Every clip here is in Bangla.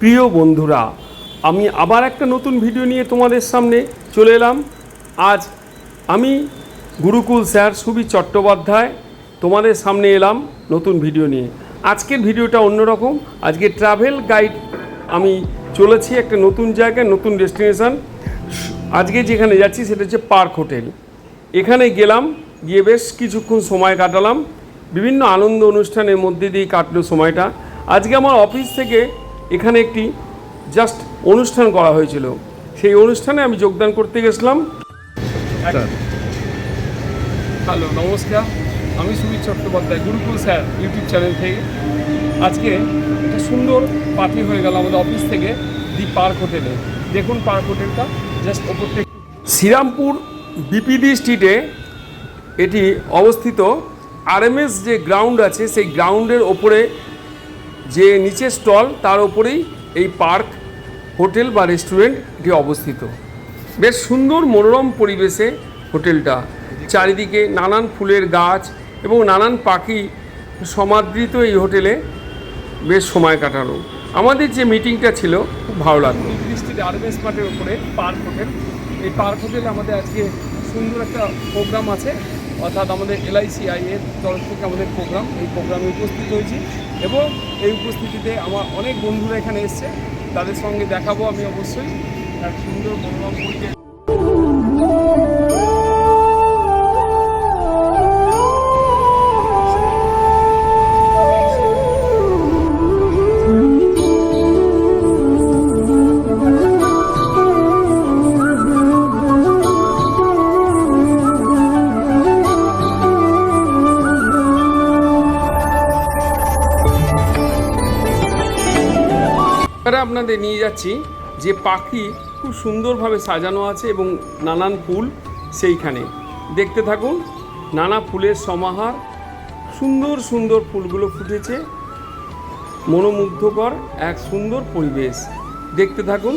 প্রিয় বন্ধুরা, আমি আবার একটা নতুন ভিডিও নিয়ে তোমাদের সামনে চলে এলাম। আজ আমি গুরুকুল স্যার সুবি চট্টোপাধ্যায় তোমাদের সামনে এলাম নতুন ভিডিও নিয়ে। আজকের ভিডিওটা অন্যরকম। আজকে ট্রাভেল গাইড আমি চলেছি একটা নতুন জায়গায়, নতুন ডেস্টিনেশন আজকে যেখানে যাচ্ছি সেটা হচ্ছে পার্ক হোটেল। এখানে গেলাম, গিয়ে বেশ কিছুক্ষণ সময় কাটালাম। বিভিন্ন আনন্দ অনুষ্ঠানের মধ্যে দিয়ে কাটলো সময়টা। আজকে আমার অফিস থেকে এখানে একটি জাস্ট অনুষ্ঠান করা হয়েছিল। সেই অনুষ্ঠানে আমি যোগদান করতে গেছিলাম। হ্যালো নমস্কার। আমি Sumit Chattopadhyay Gurukul sir YouTube channel থেকে। আজকে একটা সুন্দর পার্টি হয়ে গেল আমাদের অফিস থেকে দি পার্ক হোটেলে। দেখুন পার্ক হোটেলটা জাস্ট ওপর থেকে। শ্রীরামপুর বিপিডি স্ট্রিটে এটি অবস্থিত। আরএমএস যে গ্রাউন্ড আছে সেই গ্রাউন্ডের ওপরে যে নিচে স্টল, তার ওপরেই এই পার্ক, হোটেল বা রেস্টুরেন্ট এটি অবস্থিত। বেশ সুন্দর মনোরম পরিবেশে হোটেলটা। চারিদিকে নানান ফুলের গাছ এবং নানান পাখি সমাদৃত এই হোটেলে বেশ সময় কাটানো। আমাদের যে মিটিংটা ছিল, খুব ভালো লাগল। দৃষ্টিতে আরবেস মাঠের উপরে পার্ক হোটেল। এই পার্ক হোটেলে আমাদের আজকে সুন্দর একটা প্রোগ্রাম আছে। অর্থাৎ আমাদের এলআইসিআই এর তরফ থেকে আমাদের প্রোগ্রাম, এই প্রোগ্রামে উপস্থিত হয়েছি এবং এই উপস্থিতিতে আমার অনেক বন্ধুরা এখানে এসছে। তাদের সঙ্গে দেখাবো আমি অবশ্যই। এক সুন্দর মনোরম পরিবেশ। এবারে আপনাদের নিয়ে যাচ্ছি যে পাখি খুব সুন্দরভাবে সাজানো আছে এবং নানান ফুল সেইখানে। দেখতে থাকুন, নানা ফুলের সমাহার, সুন্দর সুন্দর ফুলগুলো ফুটেছে। মনোমুগ্ধকর এক সুন্দর পরিবেশ। দেখতে থাকুন,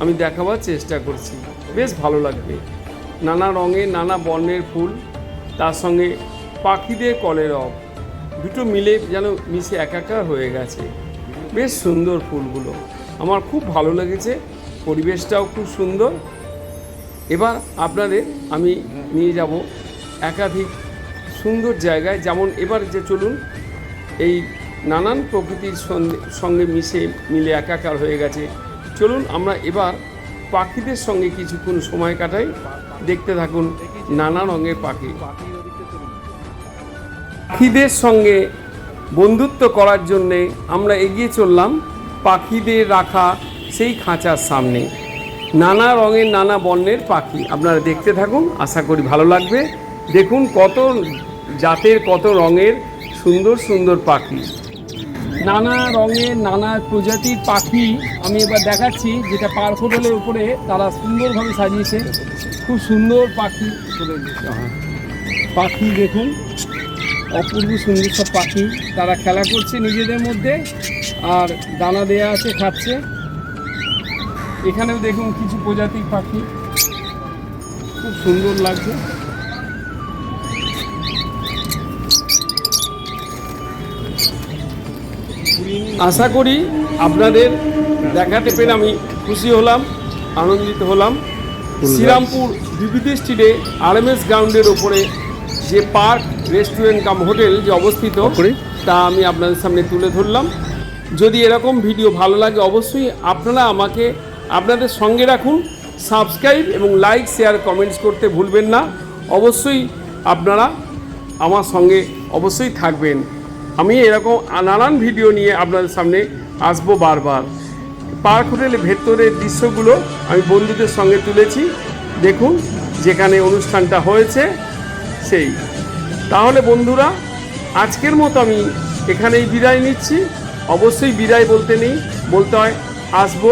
আমি দেখাবার চেষ্টা করছি। বেশ ভালো লাগবে। নানা রঙের, নানা বর্ণের ফুল, তার সঙ্গে পাখিদের কলের কলেরব দুটো মিলে যেন মিশে একাকার হয়ে গেছে। বেশ সুন্দর ফুলগুলো। আমার খুব ভালো লেগেছে, পরিবেশটাও খুব সুন্দর। এবার আপনাদের আমি নিয়ে যাব একাধিক সুন্দর জায়গায়। যেমন এবার যে চলুন, এই নানান প্রকৃতির সঙ্গে- মিশে, মিলে একাকার হয়ে গেছে। চলুন আমরা এবার পাখিদের সঙ্গে কিছুক্ষণ সময় কাটাই। দেখতে থাকুন নানা রঙের পাখি। পাখিদের সঙ্গে বন্ধুত্ব করার জন্যে আমরা এগিয়ে চললাম পাখিদের রাখা সেই খাঁচার সামনে। নানা রঙের, নানা বর্ণের পাখি। আপনারা দেখতে থাকুন, আশা করি ভালো লাগবে। দেখুন কত জাতের, কত রঙের সুন্দর সুন্দর পাখি। নানা রঙের, নানা প্রজাতির পাখি আমি এবার দেখাচ্ছি, যেটা পার্ক হোটেলের উপরে তারা সুন্দরভাবে সাজিয়েছে। খুব সুন্দর পাখি। পাখি দেখুন। অপূর্ব সুন্দর সব পাখি। তারা খেলা করছে নিজেদের মধ্যে আর দানা দেয়া আছে খাচ্ছে। এখানেও দেখুন কিছু প্রজাতির পাখি। খুব সুন্দর লাগছে। আশা করি আপনাদের দেখাতে পেরে আমি খুশি হলাম আনন্দিত হলাম। শ্রীরামপুর বিবিধি স্ট্রিটে আরএমএস গ্রাউন্ডের ওপরে যে পার্ক রেস্টুরেন্ট কাম হোটেল যে অবস্থিত তা আমি আপনাদের সামনে তুলে ধরলাম। যদি এরকম ভিডিও ভালো লাগে অবশ্যই আপনারা আমাকে আপনাদের সঙ্গে রাখুন। সাবস্ক্রাইব এবং লাইক শেয়ার কমেন্টস করতে ভুলবেন না। অবশ্যই আপনারা আমার সঙ্গে অবশ্যই থাকবেন। আমি এরকম নানান ভিডিও নিয়ে আপনাদের সামনে আসব বারবার। পার্ক হোটেলের ভেতরের দৃশ্যগুলো আমি বন্ধুদের সঙ্গে তুলেছি। দেখুন যেখানে অনুষ্ঠানটা হয়েছে। সেই। তাহলে বন্ধুরা, আজকের মতো আমি এখানেই বিদায় নিচ্ছি। অবশ্যই বিদায় বলতে নেই, বলতে হয় আসব।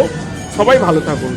সবাই ভালো থাকুন।